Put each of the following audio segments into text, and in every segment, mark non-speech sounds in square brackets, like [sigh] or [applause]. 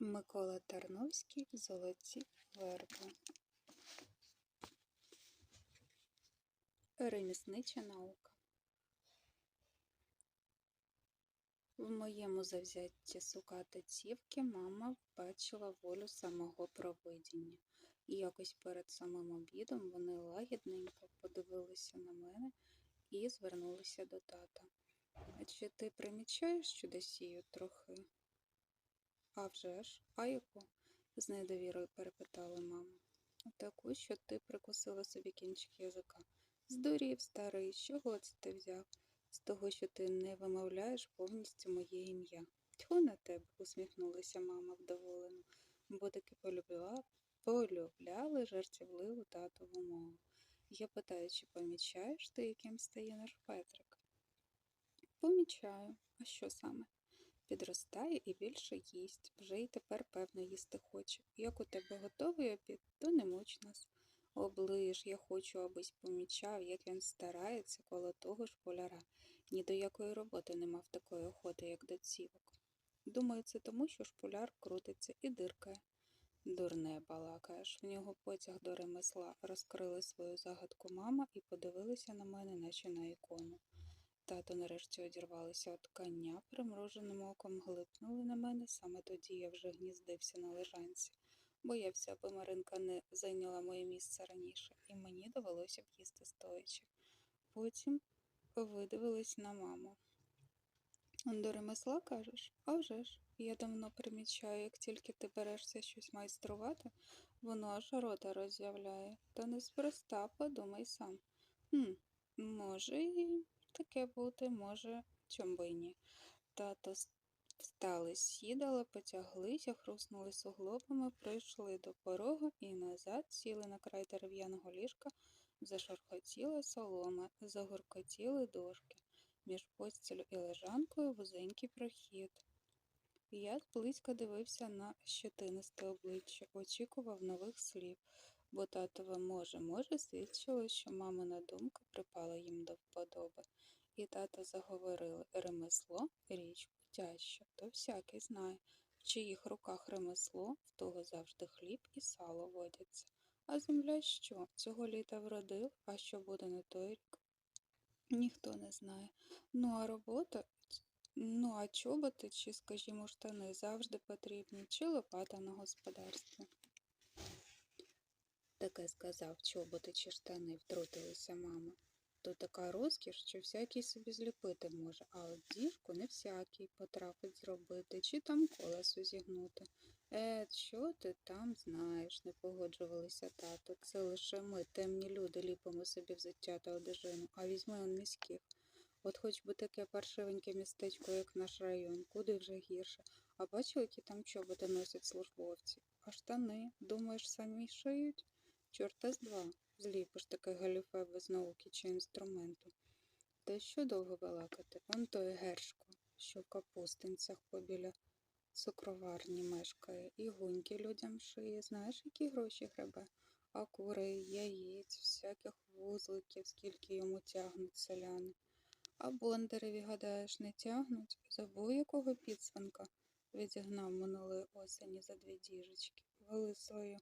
Микола Тарновський Золоті верби. Реміснича наука. В моєму завзятті сукати цівки мама бачила волю самого провидіння. І якось перед самим обідом вони лагідненько подивилися на мене і звернулися до тата. А чи ти примічаєш чудосію трохи? А вже ж, а яку? з недовірою перепитала мама. Таку, що ти прикусила собі кінчик язика. Здурів, старий, з чого це ти взяв? З того, що ти не вимовляєш повністю моє ім'я. Тьху на тебе, усміхнулася мама вдоволено, бо таки полюбила, полюбляли жартівливу татову мову. Я питаю, чи помічаєш ти, яким стає наш Петрик? Помічаю. А що саме? Підростає і більше їсть, вже й тепер, певно, їсти хоче. Як у тебе готовий обід, то не муч нас. Оближ, я хочу, абись помічав, як він старається коло того школяра. Ні до якої роботи не мав такої охоти, як до цівок. Думаю, це тому, що шпуляр крутиться і диркає. Дурне балакаєш, в нього потяг до ремесла. Розкрили свою загадку мама і подивилися на мене, наче на ікону. Тато нарешті одірвалися від коня, примруженим оком глипнули на мене, саме тоді я вже гніздився на лежанці. Боявся, аби Маринка не зайняла моє місце раніше, і мені довелося б їсти стоячи. Потім видивились на маму. До ремесла кажеш? А вже ж. Я давно примічаю, як тільки ти берешся щось майструвати, воно аж рота роззявляє. Та неспроста, подумай сам. Хм, може і таке бути, може, чом би ні. Тато встали з сідала, потяглися, хруснули суглобами, прийшли до порога і назад сіли на край дерев'яного ліжка, зашархотіла солома, загуркотіли дошки. Між постілю і лежанкою вузенький прохід. Я зблизька дивився на щетинисте обличчя, очікував нових слів, бо татове може, може свідчило, що мамина думка припала їм до вподоби. І тато заговорили ремесло річ путяща, то всякий знає, в чиїх руках ремесло, в того завжди хліб і сало водяться. А земля що? Цього літа вродив, а що буде на той рік? Ніхто не знає. Ну а робота, ну а чоботи чи, скажімо, штани завжди потрібні, чи лопата на господарстві. Таке сказав чоботи чи штани, втрутилася мама. То така розкіш, що всякий собі зліпити може, а от діжку не всякий потрапить зробити, чи там колесо зігнути. Е, що ти там знаєш, не погоджувалися тато. Це лише ми, темні люди, ліпимо собі взуття та одежину, а візьми он міських. От хоч би таке паршивеньке містечко, як наш район, куди вже гірше. А бачив, які там чоботи носять службовці. А штани, думаєш, самі шиють? Чорта з два. Зліпиш таке галіфе без науки чи інструменту. Та що довго балакати? Он той гершко, що в капустинцях побіля цукроварні мешкає, і гуньки людям шиє. Знаєш, які гроші гребе? А курей, яєць, всяких вузликів, скільки йому тягнуть селяни. А бондареві, гадаєш, не тягнуть? Забув якого підсвинка відігнав минулої осені за дві діжечки. Вели свою,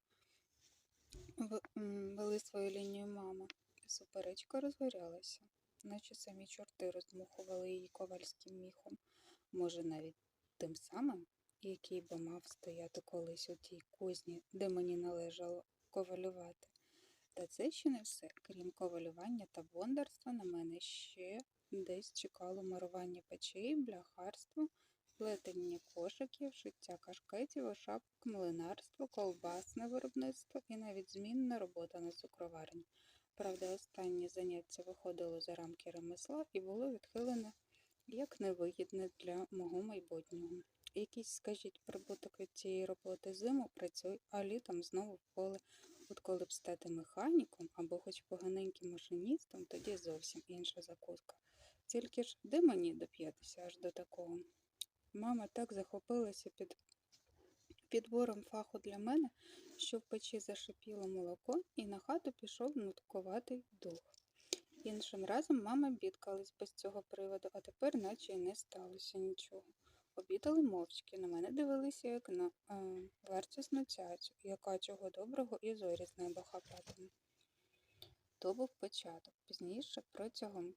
вели свою лінію мама. Суперечка розгорялася, наче самі чорти роздмухували її ковальським міхом. Може, навіть тим самим, який би мав стояти колись у тій кузні, де мені належало ковалювати. Та це ще не все. Крім ковалювання та бондарства, на мене ще десь чекало марування печей, бляхарство, плетення кошиків, шиття кашкетів, ошапок, млинарство, колбасне виробництво і навіть змінна робота на цукроварні. Правда, останнє заняття виходило за рамки ремесла і було відхилене як невигідне для мого майбутнього. Якийсь, скажіть, прибуток від цієї роботи зиму працюй, а літом знову в поле. От коли б стати механіком або хоч поганеньким машиністом, тоді зовсім інша закуска. Тільки ж де мені доп'ятися аж до такого? Мама так захопилася під підбором фаху для мене, що в печі зашипіло молоко, і на хату пішов нуткуватий дух. Іншим разом мама бідкалась без цього приводу, а тепер наче й не сталося нічого. Обідали мовчки, на мене дивилися, як на е, вартісну цяцю, яка чого доброго і зорі з неба хапатиме. То був початок. Пізніше протягом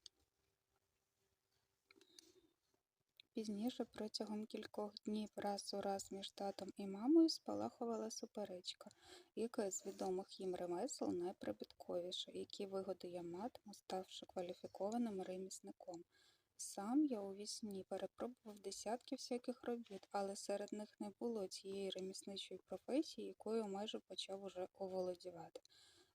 Пізніше протягом кількох днів раз у раз між татом і мамою спалахувала суперечка, яке з відомих їм ремесел найприбутковіше, які вигоди я матиму, ставши кваліфікованим ремісником. Сам я у вісні перепробував десятки всяких робіт, але серед них не було тієї ремісничої професії, якою майже почав уже оволодівати.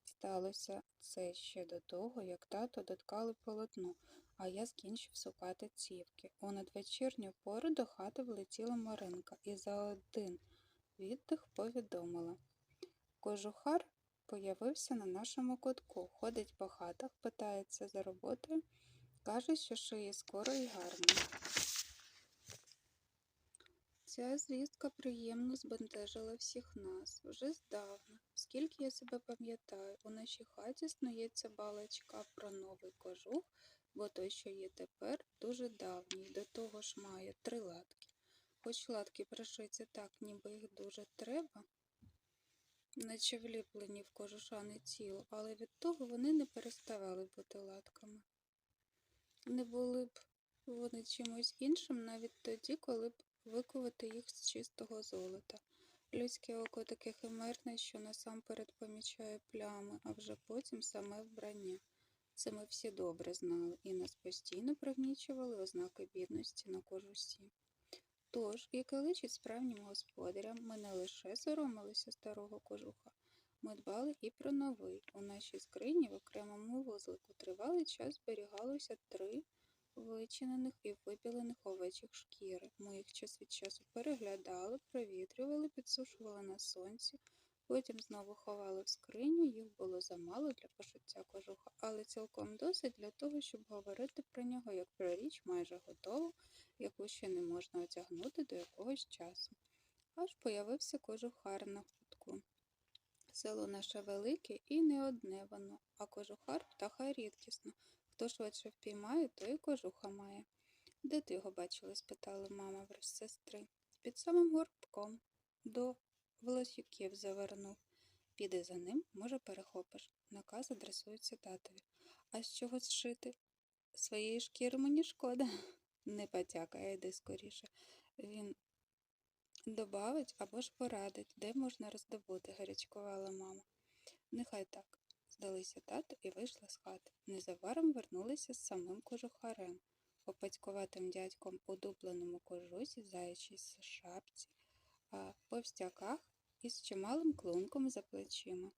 Сталося це ще до того, як тато доткали полотно, а я скінчив сукати цівки. У надвечірню пору до хати влетіла Маринка і за один віддих повідомила. Кожухар появився на нашому кутку, ходить по хатах, питається за роботою, каже, що шиє скоро і гарно. Ця звістка приємно збентежила всіх нас вже здавна. Скільки я себе пам'ятаю, у нашій хаті снується балачка про новий кожух, бо той, що є тепер, дуже давній, до того ж має три латки. Хоч латки пришиться так, ніби їх дуже треба, наче вліплені в кожушане тіло, але від того вони не переставали бути латками. Не були б вони чимось іншим навіть тоді, коли б викувати їх з чистого золота. Людське око таке химерне, що насамперед помічає плями, а вже потім саме вбрання. Це ми всі добре знали, і нас постійно пригнічували ознаки бідності на кожусі. Тож, як і личить справнім господарям, ми не лише соромилися старого кожуха, ми дбали і про новий. У нашій скрині в окремому вузлику тривалий час зберігалося три вичинених і вибілених овечих шкіри. Ми їх час від часу переглядали, провітрювали, підсушували на сонці, потім знову ховали в скриню, їх було замало для пошиття кожуха, але цілком досить для того, щоб говорити про нього як про річ майже готову, яку ще не можна одягнути до якогось часу. Аж появився кожухар на хутку. Село наше велике і не одне воно, а кожухар птаха рідкісна. Хто швидше впіймає, той і кожуха має. Де ти його бачила? спитала мама в сестри. Під самим горбком. До волосюків завернув. Піди за ним, може, перехопиш. Наказ адресується татові. А з чого зшити? Своєї шкіри мені шкода. [laughs] Не потякай, йди скоріше. Він добавить або ж порадить, де можна роздобути, гарячкувала мама. Нехай так. Здалися тато і вийшла з хати. Незабаром вернулися з самим кожухарем, опацькуватим дядьком у дубленому кожусі, заячій шапці, а повстяках із чималим клунком за плечима.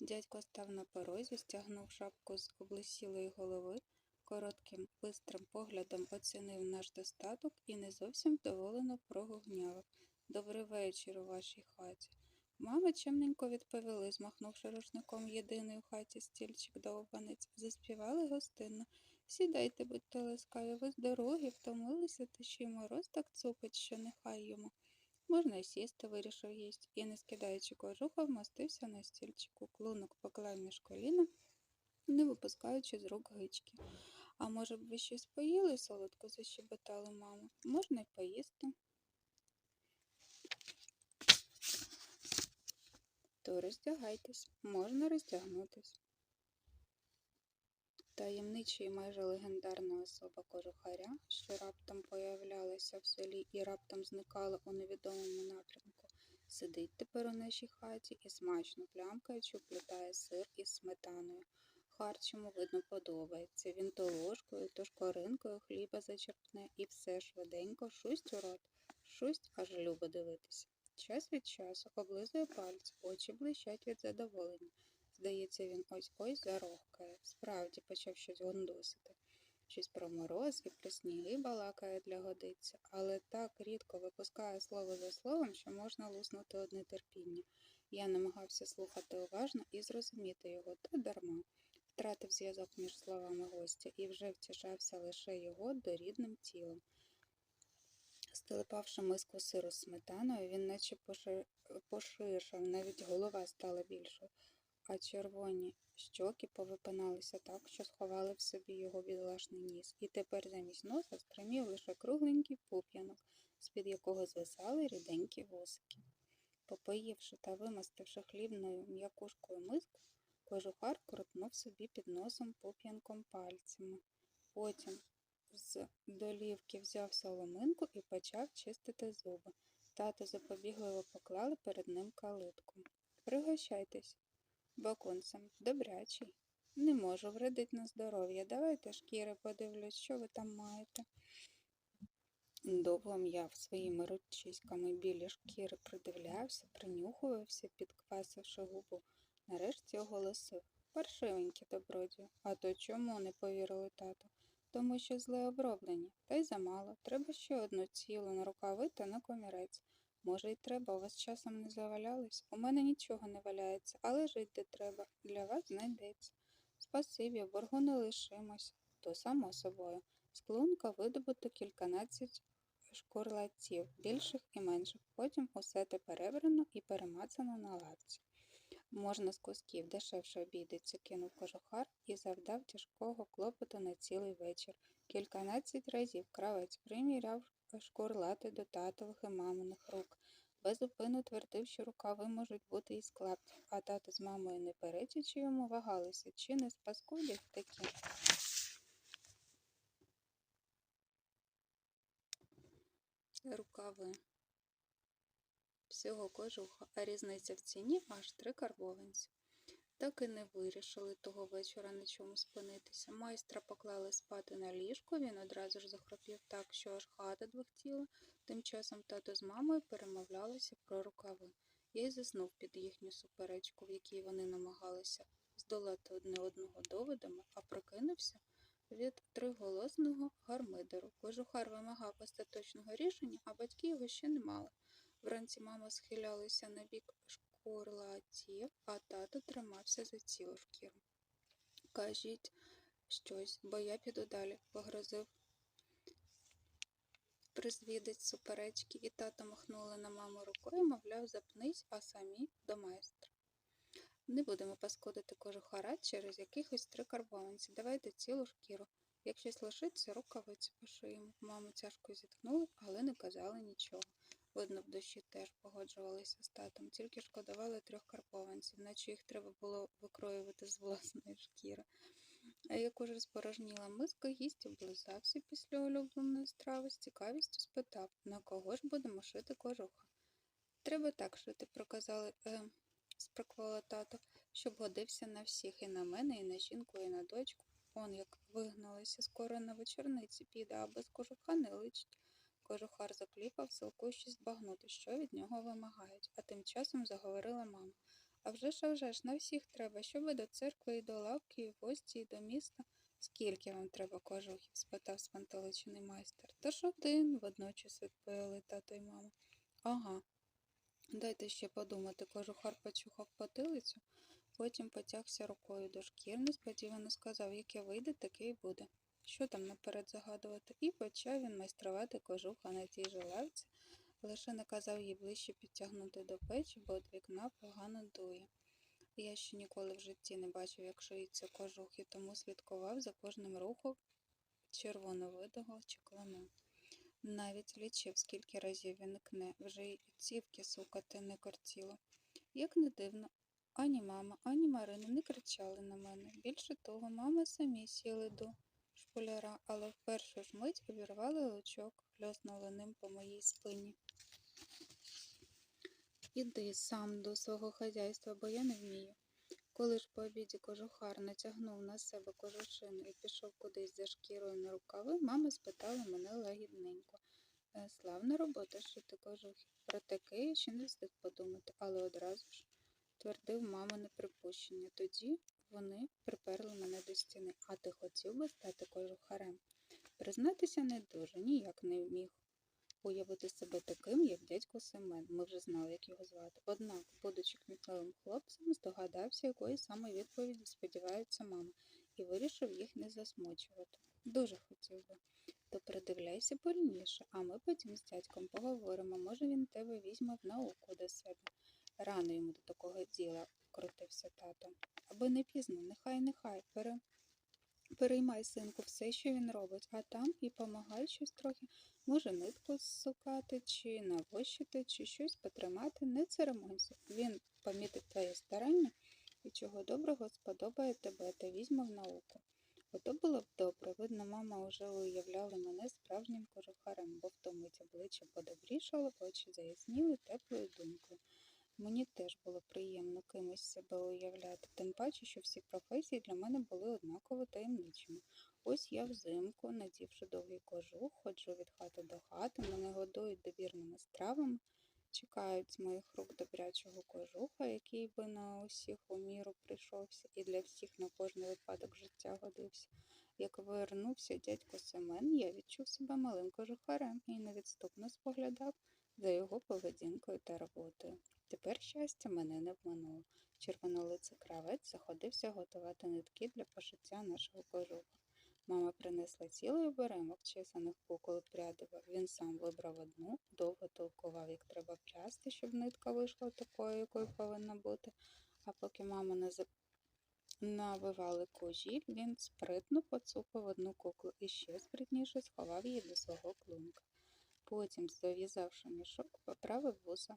Дядько став на порозі, стягнув шапку з облесілої голови, коротким бистрим поглядом оцінив наш достаток і не зовсім вдоволено прогугнявив. Добрий вечір у вашій хаті. Мама чемненько відповіли, змахнувши рушником єдиний у хаті стільчик довбанець, заспівали гостинно. Сідайте, будьте ласкаві, ви з дороги, втомилися, та ще й мороз так цупить, що нехай йому. Можна й сісти, вирішив їсть, і, не скидаючи кожуха, вмостився на стільчику, клунок поклав між коліна, не випускаючи з рук гички. А може б ви щось поїли, солодко защебетала мама. Можна й поїсти. То роздягайтесь, можна роздягнутись. Таємнича і майже легендарна особа кожухаря, що раптом появлялася в селі і раптом зникала у невідомому напрямку, сидить тепер у нашій хаті і смачно плямкаючи плітає сир із сметаною. Харч йому, видно, подобається. Він то ложкою, то шкоринкою хліба зачерпне і все швиденько шусть у рот, шусть аж любо дивитися. Час від часу облизує пальці, очі блищать від задоволення. Здається, він ось ось зарохкає. Справді почав щось гондосити. Щось про мороз і про сніги балакає для годиться, але так рідко випускає слово за словом, що можна луснути одне терпіння. Я намагався слухати уважно і зрозуміти його, та дарма. Втратив зв'язок між словами гостя і вже втішався лише його дорідним тілом. Стелепавши миску сиру з сметаною, він наче поширшав, навіть голова стала більшою, а червоні щоки повипиналися так, що сховали в собі його бідолашний ніс, і тепер замість носа стримів лише кругленький пуп'янок, з-під якого звисали ріденькі вусики. Попоївши та вимастивши хлібною м'якушкою миску, кожухар крутнув собі під носом пуп'янком пальцями. Потім з долівки взяв соломинку і почав чистити зуби. Тато запобігливо поклали перед ним калитку. Пригощайтесь, бакунцем, добрячий. Не можу вредить на здоров'я. Давайте шкіри подивлюсь, що ви там маєте. Довго м'яв своїми ручиськами білі шкіри, придивлявся, принюхувався, підквасивши губу. Нарешті оголосив Паршивенькі добродію. А то чому не повірили тато? Тому що зле оброблені, та й замало. Треба ще одну цілу на рукави та на комірець. Може, й треба, у вас часом не завалялись? У мене нічого не валяється, але жить де треба. Для вас знайдеться. Спасибі, боргу не лишимось. То само собою. З клунка видобуто кільканадцять шкурлаців, більших і менших. Потім усе те перебрано і перемацано на лавці. Можна з кусків дешевше обійдеться, кинув кожухар і завдав тяжкого клопоту на цілий вечір. Кільканадцять разів кравець приміряв шкурлати до татових і маминих рук. Безупину твердив, що рукави можуть бути із клаптів, а тато з мамою, не перечачи йому, вагалися, чи не спаскудять такі. Рукави. Всього кожуха, а різниця в ціні аж три карбованці. Так і не вирішили того вечора на чому спинитися. Майстра поклали спати на ліжко, він одразу ж захропів так, що аж хата двохтіла. Тим часом тато з мамою перемовлялися про рукави. Я й заснув під їхню суперечку, в якій вони намагалися здолати одне одного доводами, а прокинувся від триголосного гармидеру. Кожухар вимагав остаточного рішення, а батьки його ще не мали. Вранці мама схилялася на бік шкурлатів, а тато тримався за цілу шкіру. Кажіть щось, бо я піду далі, погрозив призвідець суперечки, і тато махнули на маму рукою, мовляв, запнись, а самі до майстра. Не будемо паскудити кожухара через якихось три карбованці. Давайте цілу шкіру. Як щось лишиться, рукавиці пошиємо. Маму тяжко зітхнули, але не казали нічого. Видно, в душі теж погоджувалися з татом, тільки шкодували трьох карпованців, наче їх треба було викроювати з власної шкіри. А як уже спорожніла миска, гість облизався після улюбленої страви, з цікавістю спитав, на кого ж будемо шити кожуха. Треба так шити, проказали, е, спроквала тато, щоб годився на всіх, і на мене, і на жінку, і на дочку. Он як вигналися, скоро на вечорниці піде, а без кожуха не личить. Кожухар закліпав, силкуючись збагнути, що від нього вимагають, а тим часом заговорила мама. А вже ж, вже ж, на всіх треба, щоб і до церкви, і до лавки, і в гості, і до міста. Скільки вам треба кожухів? спитав спантеличений майстер. Та ж один, водночас відповіли тато й мама. Ага. Дайте ще подумати, кожухар почухав потилицю, потім потягся рукою до шкір, несподівано сказав, яке вийде, таке й буде що там наперед загадувати, і почав він майструвати кожуха на тій же лавці, лише наказав їй ближче підтягнути до печі, бо від вікна погано дує. Я ще ніколи в житті не бачив, як шиється кожух, і тому слідкував за кожним рухом червоновидого чеклуна. Навіть лічив, скільки разів він ікне, вже й цівки сукати не кортіло. Як не дивно, ані мама, ані Марина не кричали на мене. Більше того, мами самі сіли до шпуляра, але в першу ж мить обірвали лучок, хльоснули ним по моїй спині. Іди сам до свого хазяйства, бо я не вмію. Коли ж по обіді кожухар натягнув на себе кожушину і пішов кудись за шкірою на рукави, мама спитала мене лагідненько. «Е, Славна робота шити кожухи. Про таке я ще не встиг подумати, але одразу ж твердив мамине припущення. Тоді вони приперли мене до стіни. А ти хотів би стати кожухарем? Признатися не дуже, ніяк не міг уявити себе таким, як дядько Семен. Ми вже знали, як його звати. Однак, будучи кмітливим хлопцем, здогадався, якої саме відповіді сподіваються мама, і вирішив їх не засмучувати. Дуже хотів би. То придивляйся пильніше, а ми потім з дядьком поговоримо. Може, він тебе візьме в науку до себе. Рано йому до такого діла, крутився тато. Аби не пізно, нехай, нехай, пере... Переймай, синку, все, що він робить, а там і помагай щось трохи. Може, нитку зсукати, чи навощити, чи щось потримати. Не церемонься. Він помітить твоє старання і чого доброго сподобає тебе та візьме в науку. Ото було б добре. Видно, мама уже уявляла мене справжнім кожухарем, бо в мить обличчя подобрішало, очі заясніли теплою думкою. Мені теж було приємно кимось себе уявляти, тим паче, що всі професії для мене були однаково таємничими. Ось я взимку, надівши довгий кожух, ходжу від хати до хати, мене годують довірними стравами, чекають з моїх рук добрячого кожуха, який би на усіх у міру прийшовся і для всіх на кожний випадок життя годився. Як вернувся дядько Семен, я відчув себе малим кожухарем і невідступно споглядав за його поведінкою та роботою. Тепер щастя мене не обмануло. Червонолиций кравець заходився готувати нитки для пошиття нашого кожуха. Мама принесла цілий оберемок чесаних кукол прядива. Він сам вибрав одну, довго толкував, як треба плясти, щоб нитка вийшла такою, якою повинна бути. А поки мама не за- навивали кожі, він спритно поцупив одну куклу і ще спритніше сховав її до свого клунка. Потім, зав'язавши мішок, поправив вуса.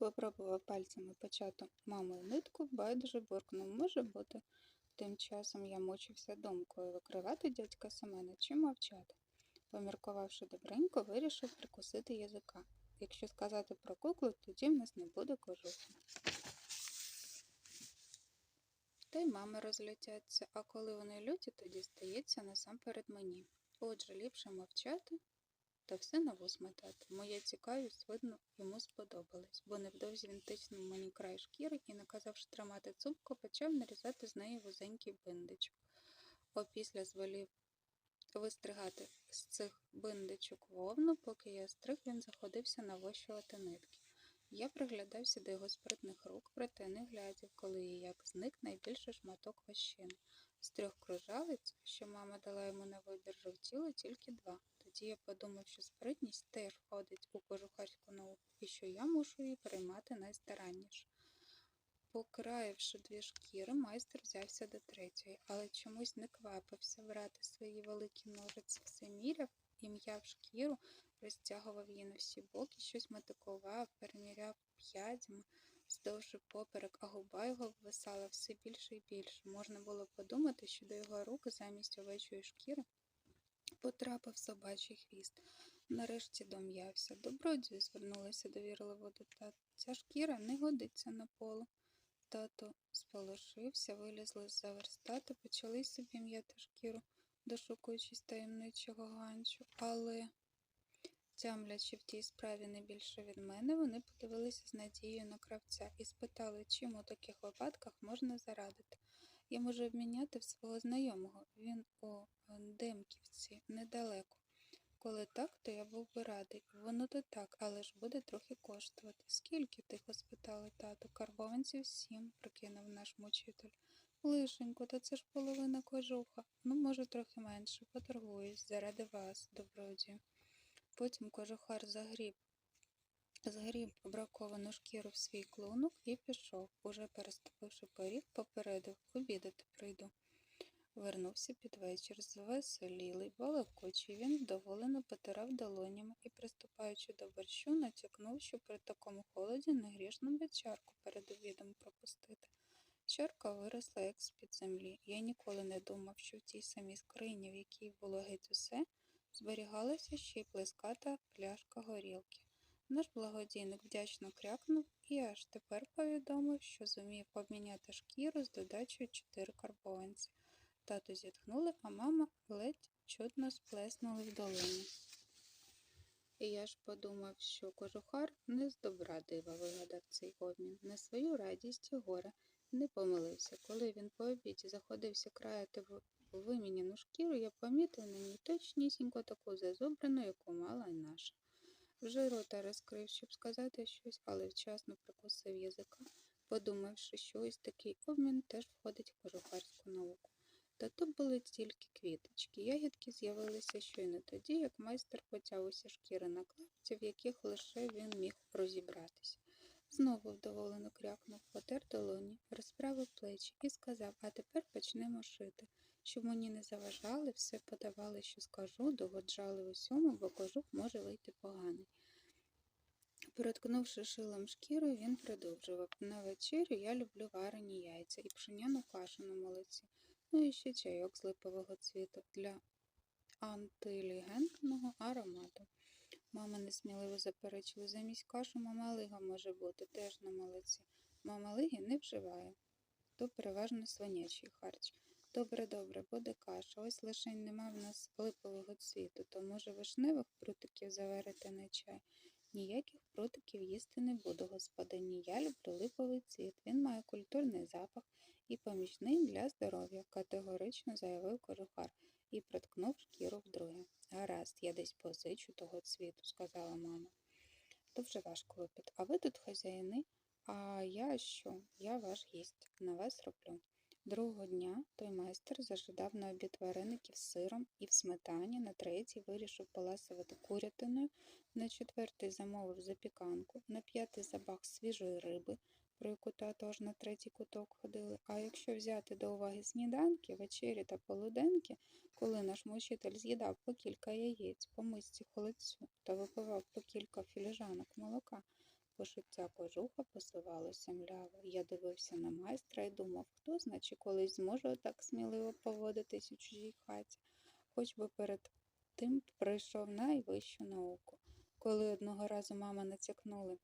Попробував пальцями почату мамою нитку, байдуже буркнув, може бути. Тим часом я мучився думкою викривати дядька Семена чи мовчати. Поміркувавши добренько, вирішив прикусити язика. Якщо сказати про куклу, тоді в нас не буде кожухи. Та й мами розлютяться, а коли вони люті, тоді стається насамперед мені. Отже, ліпше мовчати та все на вус метати. Моя цікавість, видно, йому сподобалась, бо невдовзі він тиснув мені край шкіри і, наказавши тримати цупку, почав нарізати з неї вузенький биндичок. Опісля звелів вистригати з цих биндичок вовну, поки я стриг, він заходився навощувати нитки. Я приглядався до його спритних рук, проте не глядів, коли і як зник найбільший шматок вощини. З трьох кружалиць, що мама дала йому на вибір, жовтіло тільки два. Тоді я подумав, що спритність теж входить у кожухарську науку і що я мушу її приймати найстаранніше. Покраївши дві шкіри, майстер взявся до третьої, але чомусь не квапився брати свої великі ножиці, все міряв і м'яв шкіру, розтягував її на всі боки, щось метикував, переміряв п'ядьми, здовж поперек, а губа його ввисала все більше і більше. Можна було подумати, що до його рук замість овечої шкіри потрапив собачий хвіст. Нарешті дом'явся. Добродію звернулася довірливо до тата. Ця шкіра не годиться на полу. Тато сполошився, вилізли з-за верстати, почали собі м'яти шкіру, дошукуючись таємничого ганчу, але, тямлячи в тій справі не більше від мене, вони подивилися з надією на кравця і спитали, чим у таких випадках можна зарадити. Я можу обміняти в свого знайомого. Він у Демківці недалеко. Коли так, то я був би радий. Воно то так, але ж буде трохи коштувати. Скільки? тихо спитали тату. Карбованців сім, прикинув наш мучитель. Лишенько, та це ж половина кожуха. Ну, може, трохи менше. Поторгуюсь заради вас, добродію. Потім кожухар загріб. Згріб браковану шкіру в свій клунок і пішов, уже переступивши поріг, попередив обідати прийду. Вернувся під вечір, звеселілий, балакучий. Він вдоволено потирав долонями і, приступаючи до борщу, натякнув, що при такому холоді не грішно би чарку перед обідом пропустити. Чарка виросла, як з-під землі. Я ніколи не думав, що в тій самій скрині, в якій було геть усе, зберігалася ще й плеската пляшка горілки. Наш благодійник вдячно крякнув і аж тепер повідомив, що зумів обміняти шкіру з додачею чотири карбованці. Тато зітхнули, а мама ледь чутно сплеснули в долині. І я ж подумав, що кожухар не з добра дива вигадав цей обмін, на свою радість і горе не помилився. Коли він по обіді заходився краяти виміняну шкіру, я помітив на ній точнісінько таку зазубрену, яку мала й наша. Вже рота розкрив, щоб сказати щось, але вчасно прикусив язика, подумавши, що ось такий обмін теж входить в кожухарську науку. Та то були тільки квіточки. Ягідки з'явилися щойно тоді, як майстер потяг усі шкіри на клапці, в яких лише він міг розібратися. Знову вдоволено крякнув, потер долоні, розправив плечі і сказав, а тепер почнемо шити. Щоб мені не заважали, все подавали, що скажу, догоджали усьому, бо кожух може вийти поганий. Переткнувши шилом шкіру, він продовжував. На вечерю я люблю варені яйця і пшеняну кашу на молоці, ну і ще чайок з липового цвіту для антилігентного аромату. Мама несміливо заперечила, замість кашу мамалига може бути теж на молоці. Мамалиги не вживає, то переважно свинячий харч. Добре, добре, буде каша. Ось лишень нема в нас липового цвіту, то може вишневих прутиків заварити на чай. Ніяких прутиків їсти не буду, господині. Я люблю липовий цвіт. Він має культурний запах і помічний для здоров'я, категорично заявив кожухар і проткнув шкіру вдруге. Гаразд, я десь позичу того цвіту, сказала мама. То вже ваш клопіт. А ви тут хазяїни? А я що? Я ваш гість. На вас роблю. Другого дня той майстер зажидав на обід вареників з сиром і в сметані, на третій вирішив поласувати курятиною, на четвертий замовив запіканку, на п'ятий забах свіжої риби, про яку тато аж на третій куток ходили. А якщо взяти до уваги сніданки, вечері та полуденки, коли наш мучитель з'їдав по кілька яєць, по мисці холодцю та випивав по кілька філіжанок молока, Пошиття кожуха посувалося мляво. Я дивився на майстра і думав, хто значить колись зможе отак сміливо поводитись у чужій хаті, хоч би перед тим пройшов найвищу науку. Коли одного разу мама натякнули,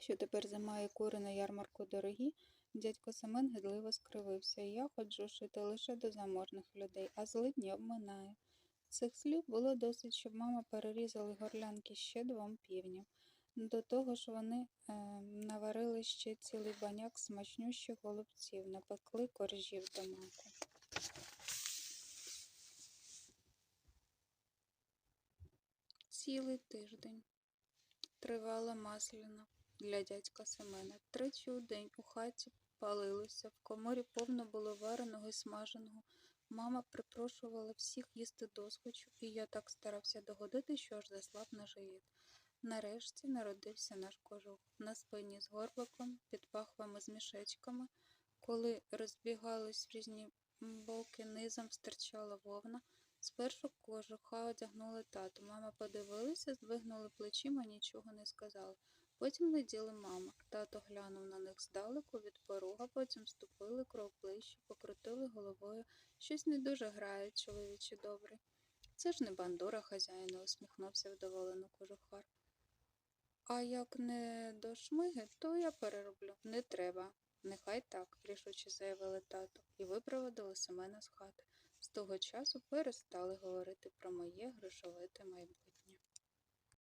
що тепер зима і кури на ярмарку дорогі, дядько Семен гидливо скривився, і я ходжу шити лише до заможних людей, а злидні обминаю. Цих слів було досить, щоб мама перерізала горлянки ще двом півням. До того ж вони е, наварили ще цілий баняк смачнющих голубців, напекли коржів до маку. Цілий тиждень тривала масляна для дядька Семена. Тричі у день у хаті палилося, в коморі повно було вареного і смаженого. Мама припрошувала всіх їсти досхочу, і я так старався догодити, що аж заслаб на живіт. Нарешті народився наш кожух на спині з горбиком, під пахвами з мішечками. Коли розбігались в різні боки, низом стирчала вовна. Спершу кожуха одягнули тату. Мама подивилася, здвигнули плечима, нічого не сказали. Потім наділи мама. Тато глянув на них здалеку від порога, потім ступили крок ближче, покрутили головою. Щось не дуже грає, чоловіче добрий. Це ж не бандура хазяїна, усміхнувся вдоволено кожухар. А як не до шмиги, то я перероблю. Не треба. Нехай так, рішуче заявили тато, і випроводили Семена з хати. З того часу перестали говорити про моє грошовите майбутнє.